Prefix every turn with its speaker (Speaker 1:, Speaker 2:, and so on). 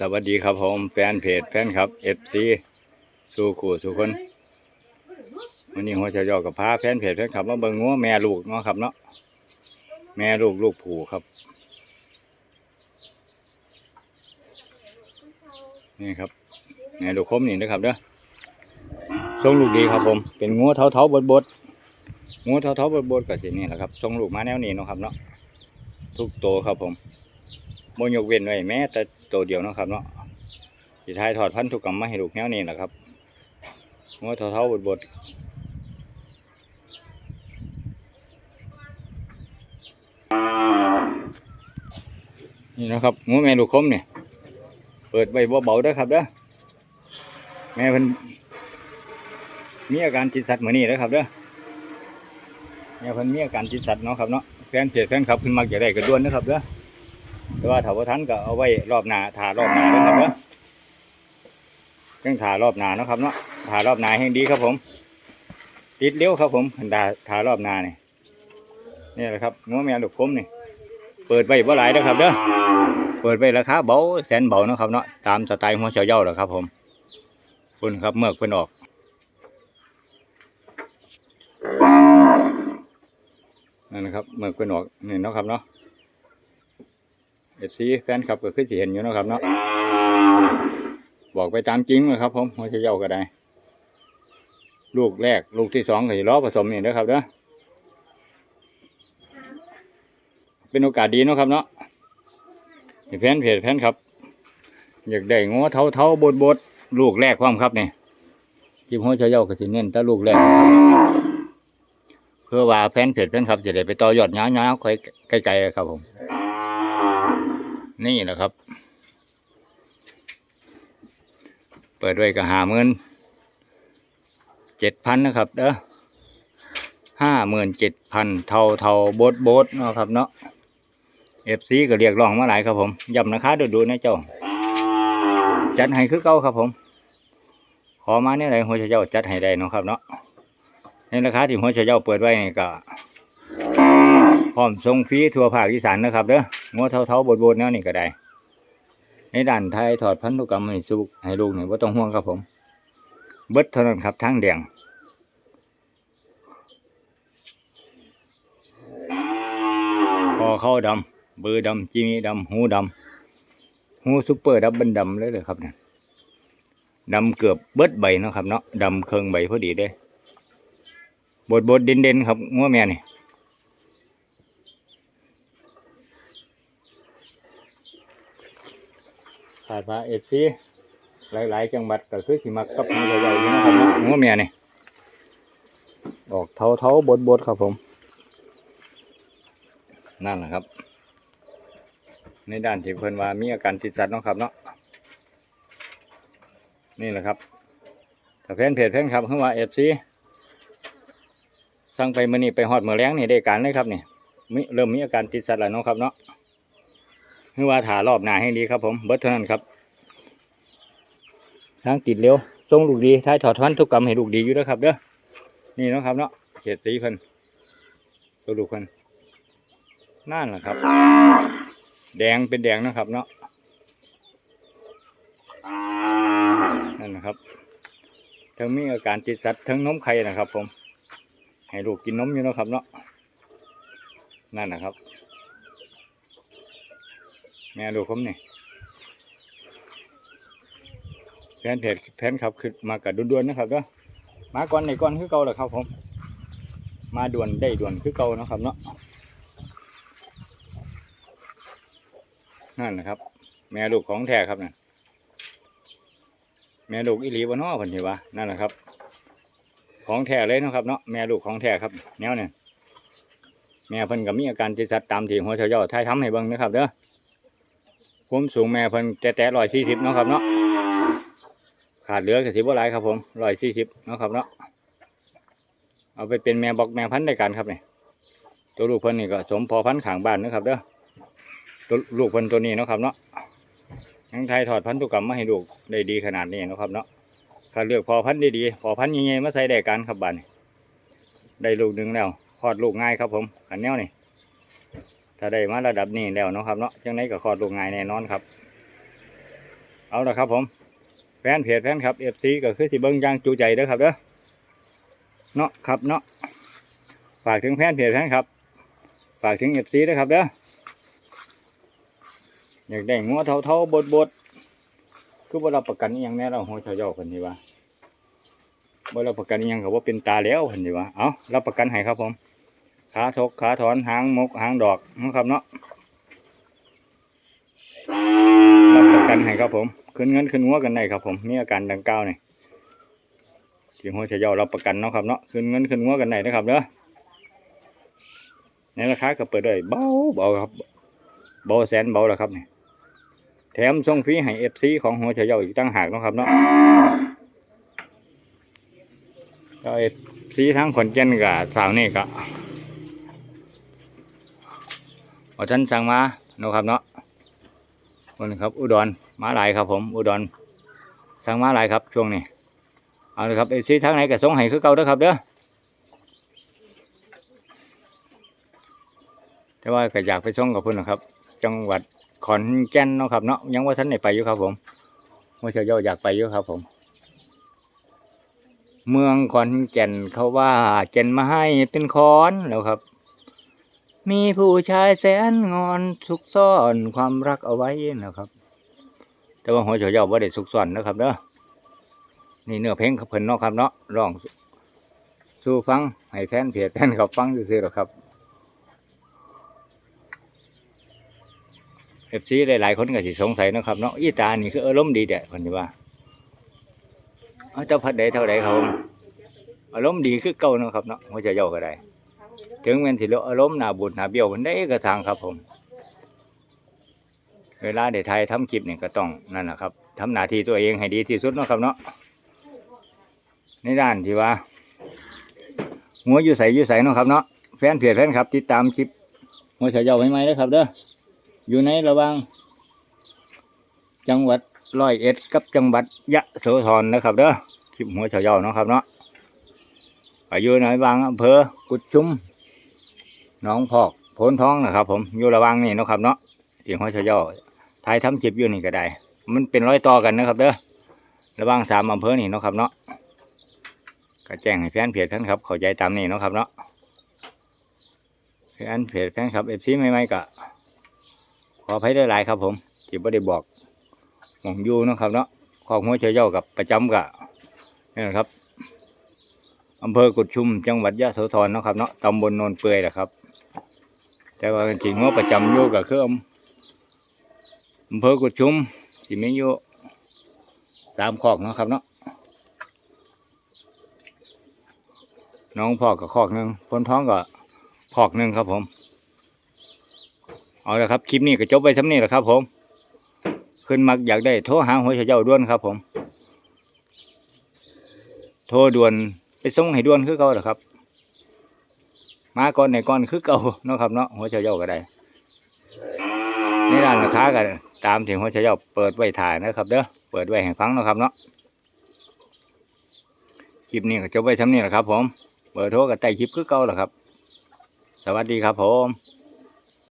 Speaker 1: สวัสดีครับผมแฟนเพจแฟนครับเอฟซีสู่ขู่สู่คนวันนี้หัวใจยอกับพาแฟนเพจแฟนคลับมาเบิ่งงัวแม่ลูกเนาะครับเนาะแม่ลูกลูกผูครับ นี่ครับแม่ลูกคมนี่นะครับเด้อทรงลูกดีครับผม เป็นงัวเท้าเท้าบดบดงัวเท้าเท้าบดบดกับสินี่แหละครับทรงลูกมาแนวนี้เนาะครับเนาะทุกโตครับผม โมยกเว้นไว้แม้แต่ตัวเดียวนะครับเนาะสิท้ายถอดพันธุกรรมมาให้ลูกแนวนี้แหละครับหัวเท่าๆบดๆนี่นะครับหัวแม่ลูกคมเนี่ยเปิดไว้เบาๆเด้ครับเด้อแม่เพิ่นมีอาการจิตสัตว์เหมือนนี่เด้ครับเด้อแม่เพิ่นมีอาการจิตสัตว์เนาะครับเนาะแฟนเพจแฟนคลับเพิ่นมักจะได้กระด้วนนะครับเด้อ แต่ว่าถ้าว่าทันก็เอาไว้รอบหนาถารอบหน้านะครับเนาะเครื่องถารอบหนาเนาะครับเนาะถารอบหนาให้ดีครับผม ติดเลี้ยวครับผมถาถารอบหน้านี่ยนี่แหละครับงัวแมวลูกคมนี่เปิดไว้บ่หลายนะครับเด้อเปิดไว้ราคาเบาแสนเบาเนาะครับเนาะตามสไตล์หัวเฉาเย่าแหละครับ ผมคุณครับเมือกเพิ่นออกนั่นนะครับเมือกเพิ่นออกนี่เนาะครับเนาะ เอฟซีแฟนคลับก็คือสิเห็นอยู่นะครับเนาะบอกไปตามจริงนะครับ ผมหัวเฉยเย่าก็ได้ ลูกแรก ลูกที่สองก็สิล้อผสมนี่นะครับเนาะเป็นโอกาสดีนะครับเนาะแฟนเพจแฟนครับ อยากได้งัวเท้าเท้าบดบดลูกแรกความครับเนี่ยที่หัวเฉยเย่าก็สิเน้นแต่ลูกแรก เพื่อว่าแฟนเพจแฟนครับ จะได้ไปต่อยอดย้าวๆค่อยไกลๆครับผม นี่แหละครับ เปิดไว้ก็หาหมื่นเจ็ดพันนะครับเด้อห้าหมื่นเจ็ดพันเท่าเท่าโบดโบดเนาะครับเนาะเอฟซีก็เรียกร้องมาหลายครับผมย้ำราคาดูดูนะเจ้า จัดให้คือเก่าครับผม ขอมาเนี่ยไรหัวเจ้าจัดให้ได้เนาะครับเนาะในราคาที่หัวเจ้าเปิดไว้นี่ก็ พร้อมส่งฟรีทั่วภาคอีสานนะครับเด้องัวเท่าๆบดๆแนวนี้ก็ได้ ในด้านไทยถอดพันธุกรรมให้สุกให้ลูกนี่บ่าต้องห่วงครับผม เบิดเท่านั้นครับทางแดงคอเข้าดำเบอร์ดำจีมีดำหูดำหูซุปเปอร์ดับเบิลดำเลยเลยครับเนี่ยดำเกือบเบิดใบนะครับเนาะดำเคืองใบพอดีเด้บดบดเด่นเด่นๆครับงัวแม่นี่ ขาดมาเอฟซีหลายๆ จังหวัดก็คือสิมักกับมือใหญ่ๆนี่นะครับนะงัวเมียนี่ออกเท้าเท้าบดบดๆครับผม นั่นแหละครับ ในด้านที่เพิ่นว่ามีอาการติดสัตว์เนาะครับเนาะนี่แหละครับถ้าแฟนเพจแฟนครับเข้ามาเอฟซีสั่งไปมือนี่ไปฮอดมือแรงนี่ได้การเลยครับนี่มิเริ่มมีอาการติดสัตว์แล้วเนาะครับเนาะ คือว่าถารอบหน้าให้ดีครับผมเบิดเท่านั้นครับทางติดเร็วทรงลูกดีท้ายถอดทันทุกกรรมให้ลูกดีอยู่แล้วครับเด้อนี่นะครับเนาะเขียดสีเพิ่นตัวลูกเพิ่นนั่นแหละครับ แดงเป็นแดงนะครับ เนาะนั่นนะครับทั้งมีอาการจิตสัตว์ทั้งนมไข่นะครับ ผม ให้ลูกกินนมอยู่นะครับ เนาะนั่นนะครับ แม่ลูกผมนี่แฟนเพจแฟนครับคือมากัดด่วนๆนะครับเนาะมาก่อนในก่อนคือเก่าแหละครับผม มาด่วนได้ด่วนคือเก่าเนาะครับเนาะนั่นนะครับ แม่ลูกของแท้ครับนั่นแม่ลูกอิลีวะเนาะคนที่ว่านั่นแหละครับ ของแท้เลยนะครับเนาะแม่ลูกของแท้ครับแนวเนี่ยแม่เพิ่นก็มีอาการจิตสัตว์ตามที่หัวเฉาย่อท้ายทำให้เบิ่งนะครับเด้อ ผมสูงแม่เพิ่นแต่แต่ร้อยสี่สิบเนาะครับเนาะขาดเหลือก็สิบ่หลายครับผมร้อยสี่สิบเนาะครับเนาะเอาไปเป็นแม่บอกแม่พันธุ์ได้กันครับเนี่ยตัวลูกเพิ่นนี่ก็สมพอพันธุ์ขางบ้านนะครับเด้อตัวลูกเพิ่นตัวนี้เนาะครับเนาะยังไทยถอดพันธุกรรมมาให้ลูกได้ดีขนาดนี้เนาะครับเนาะถ้าเลือกพอพันธุ์ดีๆพอพันธุ์ใหญ่ๆมาใส่ได้กันครับบ้านได้ลูกหนึ่งแล้วคลอดลูกง่ายครับผมขันแนวนี่ ถ้าได้มาระดับนี้แล้วเนาะครับเนาะจังไดก็คลอดลูกง่ายแน่นอนครับ เอาละครับผมแฟนเพจแฟนครับเอฟซีก็คือสิเบิ้งย่างจูใจเด้อครับเด้อเนาะครับเนาะฝากถึงแฟนเพจแฟนครับ ฝากถึงเอฟซีด้วยครับเด้ออยากได้งัวเท่าเท่าๆบดบดคือบ่รับประกันย่างแน่เราหัวเฉยๆคนนี้ว่าบ่รับประกันย่างก็ว่าเป็นตาแล้วคนนี้ว่าเอารับประกันให้ครับผม ขาทกขาถอนหางมกหางดอกนะครับเนาะรับประกันให้ครับผม ขึ้นเงินขึ้นงัวกันได้ครับผมมีอาการดังกล่าวนี่ที่หัวเฉยๆรับประกันเนาะครับเนาะขึ้นเงินขึ้นงัวกันได้นะครับเด้อในราคาก็เปิดได้เบาเบาครับเบาแสนเบาแล้วครับนี่แถมส่งฟรีให้เอฟซีของหัวเฉยเยาอีกตั้งหากนะครับเนาะก็เอฟซีทั้งขอนแก่นกับสาวนี่ก็ ว่าท่านสั่งมาเนาะครับเนาะคนครับ อุดรมาหลายครับ ผม อุดรสั่งมาหลายครับ ช่วงนี้เอาเลยครับเอซีทั้งไหนก็ส่งให้คือเก่าเด้อครับเด้อแต่ว่าก็อยากไปช่องกับเพื่อนนะครับ จังหวัดขอนแก่นเนาะครับเนาะยังว่าท่านไหนไปอยู่ครับ ผมว่าเชียวอยากไปอยู่ครับ ผม เมืองขอนแก่นเขาว่าเจนมาให้เป็นคอนแล้วครับ มีผู้ชายแสนงอนซุกซ่อนความรักเอาไว้นะครับ แต่ว่าหัวเฉียวว่าได้ซุกซ่อนนะครับเนาะนี่เนื้อเพลงเขาเพิ่นเนาะครับเนาะร้องสู้ฟังให้แฟนเพจแฟนเขาฟังซื่อๆหรอกครับเอฟซีหลายๆคนก็สิสงสัยนะครับเนาะอีตานี่คืออารมณ์ดีเด็ดคนที่ว่าเอาเจ้าพัดใดเท่าใดเขาอารมณ์ดีคือเก่านะครับเนาะว่าจะเย่าก็ได้ ถึงแม้นสิเลาะอารมณ์หน้าบุญหน้าเบี้ยวมันได้ก็ทางครับผม เวลาได้ถ่ายทำคลิปเนี่ยก็ต้องนั่นแหละครับทำหน้าที่ตัวเองให้ดีที่สุดนะครับเนาะในด้านที่ว่าหัวอยู่ใสอยู่ใสนะครับเนาะแฟนเพจแฟนครับติดตามคลิปหัวเฉยเย่าใหม่ๆนะครับเด้ออยู่ในระว่างจังหวัดร้อยเอ็ดกับจังหวัดยะโสธรนะครับเด้อคลิปหัวเฉยาเนาะครับเนาะ อายุในบางอำเภอกุดชุมหนองพอกโพนท้องนะครับผมอยู่ระว่างนี่นะครับเนาะที่หัวเฉยาถ่ายทำคลิปอยู่นี่ก็ได้ มันเป็นร้อยต่อกันนะครับเด้อระว่างสามอำเภอนี่นะครับเนาะก็แจ้งให้แฟนเพจท่านครับเข้าใจตามนี้เนะครับเนาะแฟนเพจแฟนครับเอฟซีใหม่ๆก็ขออภัยได้หลายครับ ผมที่ไม่ได้บอกมองยู่นะครับเนาะขอหัวเฉยเย้ากับประจำกะนี่แหละครับ อำเภอกุดชุม จังหวัดยะโสธรเนาะครับเนาะตำบลโนนเปื่อยแหละครับ แต่ว่าจริงว่าประจำอยู่กับคืออำเภอกุดชุมที่มีอยู่สามคอกเนาะครับเนาะน้องพอกกับคอกหนึ่งพ้นท้องกับคอกหนึ่งครับผม เอาละครับ คลิปนี้ก็จบไปทำนี้แหละครับ ผม ขึ้นมักอยากได้โทรหาหัวเจ้าด่วนครับ ผม โทรด่วน ไปส่งให้ด่วนคือเก่าเหรอครับ มาก่อนในก่อนคือเก่าเนาะครับเนาะหัวเจ้าก็ได้ในร้านค้ากันตามที่หัวเจ้าเปิดไว้ถ่ายนะครับเด้อเปิดไว้ให้ฟังนะครับเนาะคลิปนี้ก็จบไปทำนี้แหละครับ ผมเบอร์โทรกับใต้คลิปคือเก่าเหรอครับ สวัสดีครับผม